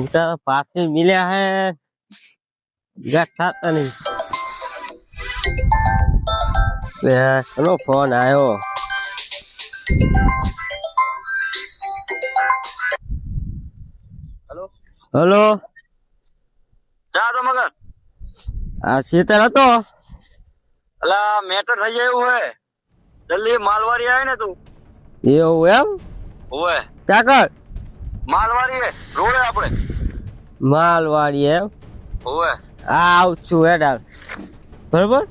છૂટા પાછી મિલ્યા હે ગાંઠ થતા નહીં લે ચલો ફોન આવ્યો હલો જા તો મગર આ શીતળ હતો અલા મેટર થઈ જાય એવું હે જલ્દી માલવારી આવે ને તું એવું એમ ઓવે ચાકર માલવારી હે રોડે આપણે? માલવાડી એમ ઓવે આ આવું છું હેડાલ બરોબર?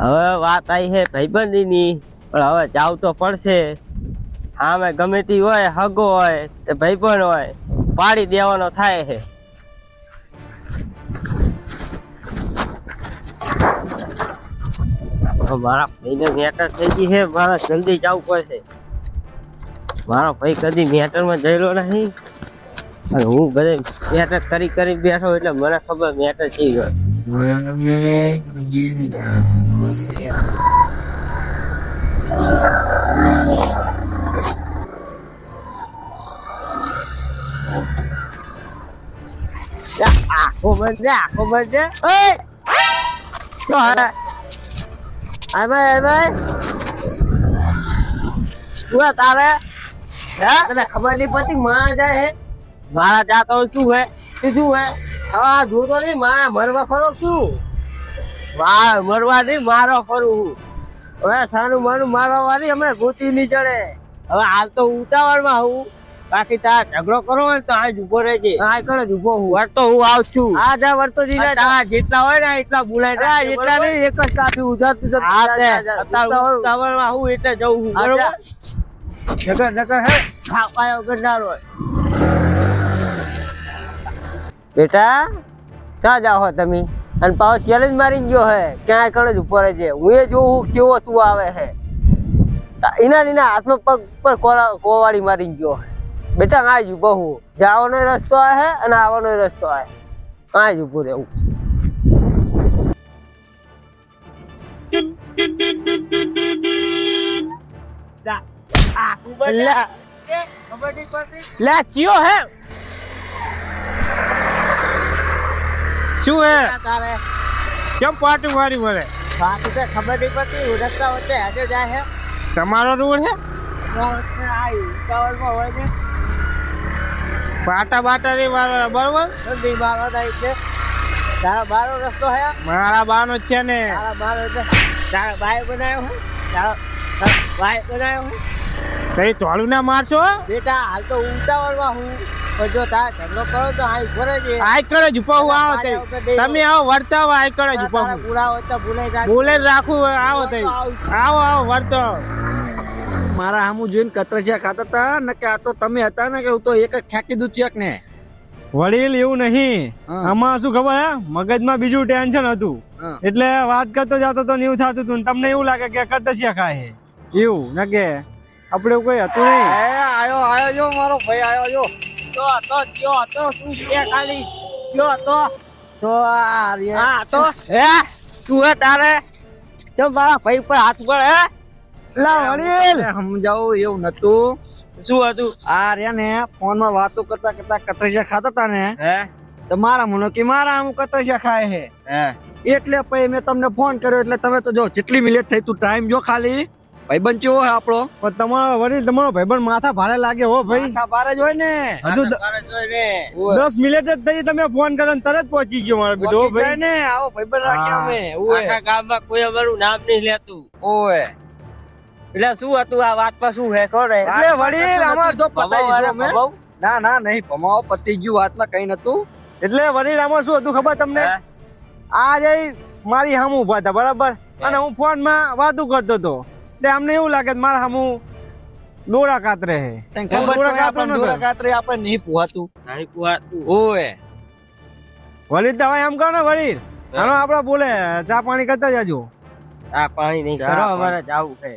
હવે વાત આવી છે ભાઈબંધીની પણ હવે જાવ તો પડશે. આમે ગમે તે હોય હગો હોય કે ભાઈબંધ હોય પાડી દેવાનો થાય છે. મારા ભાઈને મેટર થઈ ગઈ છે મારે જલ્દી જવું પડશે. મારો ભાઈ કદી મેટરમાં જયેલો નહીં. અને હું બધે મેટર કરી કરી બેઠો એટલે મને ખબર મેટર થઈ ગયો આખો બંધ આખો બંધ આવે તો હે ભાઈ આ ભાઈ શું તારે હે? તને ખબર નહીં પડતી માણા જાય હે? મારા જાતો શું હે? શું શું હે? હા જોતો નહીં મારા મરવા ફરો શું માર મરવા નહીં મારો ફરું હવે સાનું માનું મારવા વાળી હમણાં ગોતી નહીં ચડે. હવે હાલ તો ઉતાવળમાં હું. બાકી તાર ઝઘડો કરો હોય ને તો આજ ઊભો રહેજે. આ કરે જ ઊભો હું. વર્તો હું આવ છું. આ જા વર્તો જી. તારા જેટલા હોય ને એટલા બોલાય ના એટલા નહીં એક જ કાફી ઉજાતું જતું તે. ઉતાવળમાં હું એટલે જઉં હું બરોબર? નકર હે ક્યાં જાઓ હો તમે? અને પાછો ચેલેન્જ મારી ગયો હે ક્યાંય કણ ઉપર છે? હું એ જોઉં કેવો તું આવે હે. એના એના હાથમાં પગ પર કોવાળી મારી ગયો હે. બેટા આ જ બહુ જવાનો રસ્તો આ હે અને આવવાનો રસ્તો આ હે. આ જ ઉભું રહેવું. લા લા. ચિયો હે. શું હે? કેમ પાટું મારી મને પાટું તો ખબર નહીં પડતી ઉડતા વચ્ચે હાજર જાય હે તમારો રોડ હે? પાટા બાટા નહીં મારવાના બરોબર? જલ્દી બારો થાય છે તારા બારો રસ્તો હે મારા બાનો છે ને. તારા બારો તારા બાય બનાવ્યો હું? તારા ભાઈ બનાવ્યો હે? કઈ થોડું ના મારશો? બેટા હાલ તો ઉતાવળમાં હું. જો તારા ઝઘડો કરો તો આ ભરે છે આઈ કરે જ આવો તઈ. તમે આવો વર્તા આઈ કરે જ ઊભો તારા હું. પૂરા હોય તો ભૂલાઈ જાય રાખું આવો તઈ. આવો આવો વર્તો મારા હામું જોઈને કતરસિયા ખાતા હતા ને કે આ તો તમે હતા ને કે હું તો એક જ ફેંકી દઉં ચેક ને વડીલ એવું નહીં. આમાં શું ખબર હે? મગજમાં બીજું ટેન્શન હતું. એટલે વાત કરતો જતો તો ને એવું થતું હતું ને તમને એવું લાગે કે કતસિયા ખાય એવું ના કે? આપણે કોઈ હતું નહીં. એ આયો આયો જો મારો ભાઈ આયો જો. તો તો કયો તો શું છે ખાલી? કયો તો. તો આ હા તો. હે તું હે તારે? તો મારા ભાઈ પર હાથ પર હે. લા વડીલ. સમજાવું એવું નતું. શું હતું? આ રહ્યા ને ફોનમાં વાતો કરતા કરતા કતરસિયા ખાતા હતા ને. હે? તો મારા મનો કે મારા આમ કતરસિયા ખાય હે હે. એટલે પછી મેં તમને ફોન કર્યો એટલે તમે તો જો જેટલી મિનિટ થઈ તું ટાઈમ જો ખાલી. ભાઈ બંચો હે આપણો? પણ તમારો વડીલ તમારો ભાઈબંધ માથા ભારે લાગે હો ભાઈ. માથા ભારે જ હોય ને. હજુ દસ મિનિટ જ થઈ તમે ફોન કરો ને તરત પહોંચી ગયો મારો બેટો હો પહોંચી જાય ભાઈ. ને. આવો ભાઈબંધ રાખ્યા અમે. ઓય આખા ગામમાં કોઈ અમારું નામ નહીં લેતું. ઓય એટલે શું હતું? આ વાત પર શું હે ખબર? એટલે વડીલ અમાર તો પતાઈ ના ના નહીં ભમાવો પતી ગયું વાતમાં કઈ નતું એટલે વડીલ આમાં શું હતું ખબર તમને? આ જઈ મારી હામ ઊભા હતા બરાબર? અને હું ફોનમાં વાતું કરતો હતો. એટલે અમને એવું લાગે મારે મારા સામું દોરા કાતરે હે. તો દોરા કાતરે દોરા કાતરે આપણે નહીં પોહાતું? નહીં કુવાતું. ઓએ વળી તો હવે એમ કહો ને વળી હાલો આપડે બોલે ચા પાણી કરતા જાજો. આ પાણી નહીં કરો અમારે જાવું છે.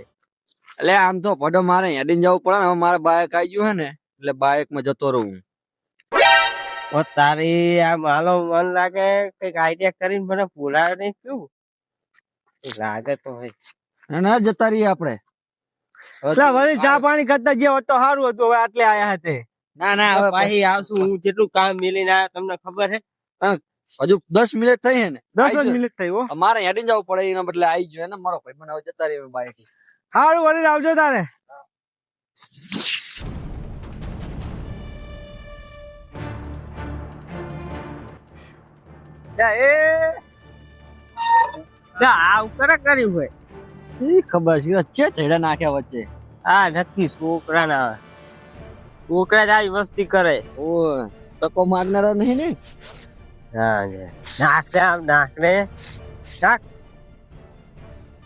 એટલે આમ તો પડો મારે હેડીને જવું પડે ને હવે મારે બાઇક આવી ગયું હે ને એટલે બાઇકમાં જતો રહું ઓ તારી આમ હાલો મન લાગે કંઈક આઈડિયા કરીને મને બોલાવે નહીં શું? લાગે તો હોય. ના ના જતા રહીએ આપણે. એટલે વળી ચા પાણી કરતા જે હોત તો સારું હતું હવે આટલે આયા હતા. ના ના હવે પાછી આવશું હું જેટલું કામ મિલીને આવ્યો તમને ખબર છે હજુ દસ મિનિટ થઈ હે ને. દસ જ મિનિટ થઈ હો. મારે હેડી જવું પડે એના બદલે આવી ગયો ને મારો ભાઈ મને હવે જતા રહીએ બાઈક સારું વળી આવજો તારે. જા, એ. જા, આવું કરે કર્યું હોય. શી ખબર? છે વચ્ચે ચડ્યા નાખ્યા વચ્ચે. આ નથી છોકરા ના છોકરા જ આવી મસ્તી કરે. ઓ તકો માગનારા નહીં ને? હા. નાખ આમ નાખ ને નાખ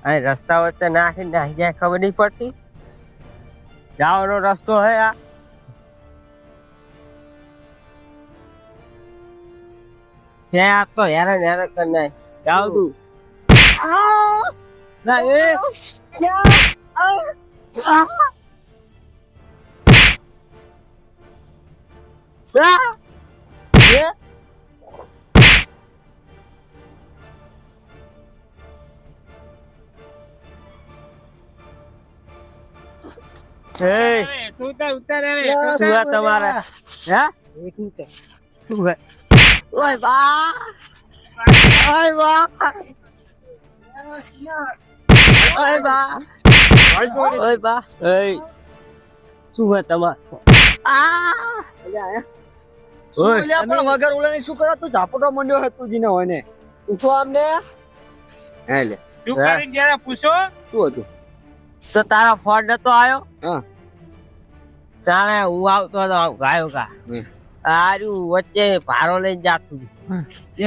અહીં રસ્તા વચ્ચે નાખી નાખી જાય, ખબર નહીં પડતી. જવાનો રસ્તો હે આ. ત્યાં તો હેરાન હેરાન કરી નાખ. જાવ તું. ના એ તમારે શું હે ઓય બા ઓય બા ઓય બા. ઓય બા. એય શું હે તમાર? આ. ઓય. ઓલા પણ વગર ઓલાની શું કરા તું? ઝાપટો મંડ્યો હે તું જીને હોય ને પૂછો આમને. હે લે. તું કરી જયારે પૂછો. શું હતું? તો તારા ફોન નતો આવ્યો હા. જાણે હું આવતો તો ગાયો કા. આર્યું વચ્ચે ભારો લઈને જાતું.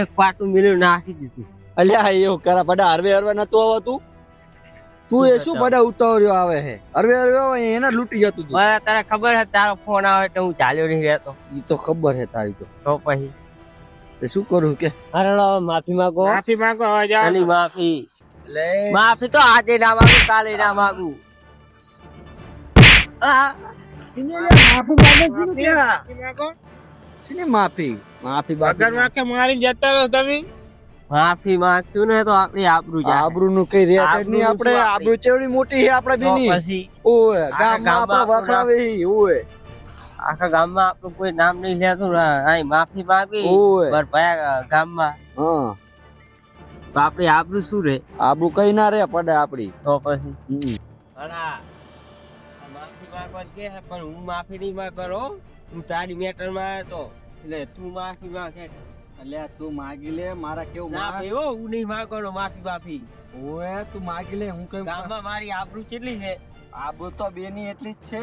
એક પાટું મિલ્યું નાખી દીધું. અલ્યા એવું કરા બધા હરવે હરવે નતું આવતું? તું એ શું બધા ઉતાવળ્યો આવે હે અરવે અરવે એને લૂંટી જતું તું. મને તને ખબર છે તારો ફોન આવે એટલે હું ચાલ્યો નહીં રહેતો. ઈ તો ખબર હે તારી તો. તો પછી? તે શું કરું કે? હરણો માફી માંગો. માફી માંગો હવે માફી. લે. માફી તો આજે ના માંગુ કાલે ના માંગુ. આ. માફી માંગો શીની માફી? માફી વગર બાકી મારી મારીને જતા રહો તમે. માફી માંગતું ને તો આપણી આબરૂ જાય આબરૂ નું કઈ જ નહીં આબરૂનું આપણે? આબરૂ ચેવડી મોટી છે આપણે બેની પછી ઓય ગામમાં આપણે વખણાવે ઓય. આખા ગામમાં આપણું કોઈ નામ નહીં લેતું ને અહીં માફી માંગી. ઓય. પર ભયા ગામમાં હા. તો આપણી આબરૂ શું રે આબરૂ કઈ ના રે પડે આપડી તો પછી? હમ. માફી માંગવા કે પણ હું માફી નહીં કરો હું. તારી મેટરમાં હતો એટલે તું માફી માંગે. અલ્યા તું માગી લે મારા કેવું ના એવો હો, હું નહીં માગવાનો માફી માફી. ઓએ તું માગી લે હું કઈ ગામમાં મારી આબરૂ કેટલી છે? આબરૂ તો બેની એટલી જ છે.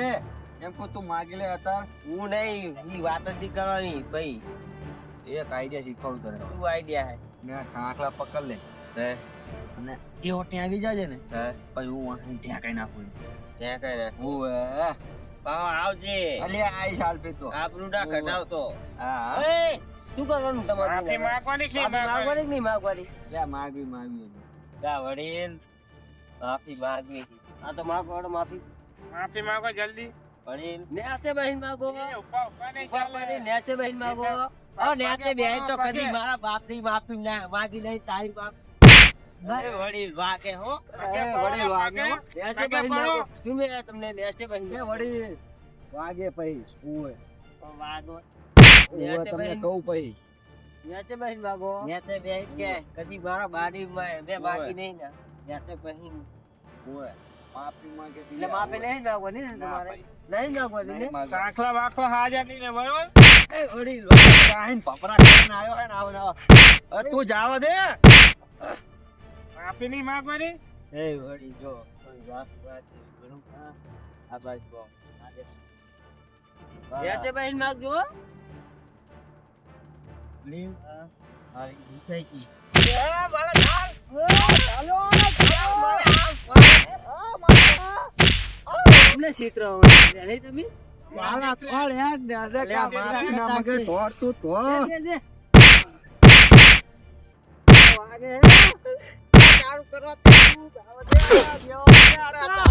એમ કો તું માગી લે હતા હું નહીં ઈ વાત જ કરવાની ભાઈ. એક આઈડિયા શીખવાડું તને. શું આઈડિયા ને ખાખલા પકડ લે. હે? અને એ ત્યાં આવી જાજે ને? હે? પછી હું અહીં ત્યાં કઈ નાખું ત્યાં કઈ હું. ઓય આવજે. અલ્યા આઈ સાલ પે તો આબરૂ ના હા એ, શું કરવાનું તમારે? માફી માંગવાની માફી માંગવાની? નહીં માંગવાની? લે માગવી માગવી. ગા વડીલ. માફી માંગવી. આ તો માંગવાનો માફી. માફી માંગો જલ્દી. વડીલ. નેચે બહેન માંગો. ઉપા ઊભા નહીં ચાલે. નેચે બહેન માંગો. હા નેચે બહેન તો કદી મારા બાપની માફી ના માગી નહીં તારી બાપ. વડીલ વાગે હો. વડીલ વાગે હો. પગે. બહેન માંગો. શું તમને નેસે બહેન વડીલ. વાગે પછી ઓય વાગો. તમને કહું પછી. નેચે બહેન ભાગો. નેચે બહેન કે કદી મારા બાડી માં બે બાકી નહીં ને. નેચે બહેન ઓય માફી માંગે એટલે માફી નહીં ભાગો ને તમારે. નહીં માંગવાની ને? સાંખલા વાંખલા હાજર નહીં ને બરોબર? એ ઓડી લો કાઈન પપરા કરીને આવ્યો હે ને આવો આવો. અરે તું જાવ દે. માફી નહીં માંગવાની? એ ઓડી જો કોઈ વાત વાત કરું આ બાજુ બહુ નેચે બહેન માંગજો હો. લીવ મારી દુખાઈ ગઈ એ મારા ચાલ ચાલો તમને ક્ષેત્ર નહીં તમે મારા કોણ યાર ને કા માફી ના માંગે તોડ તું તોડ ચાલુ કરવા જો, જો.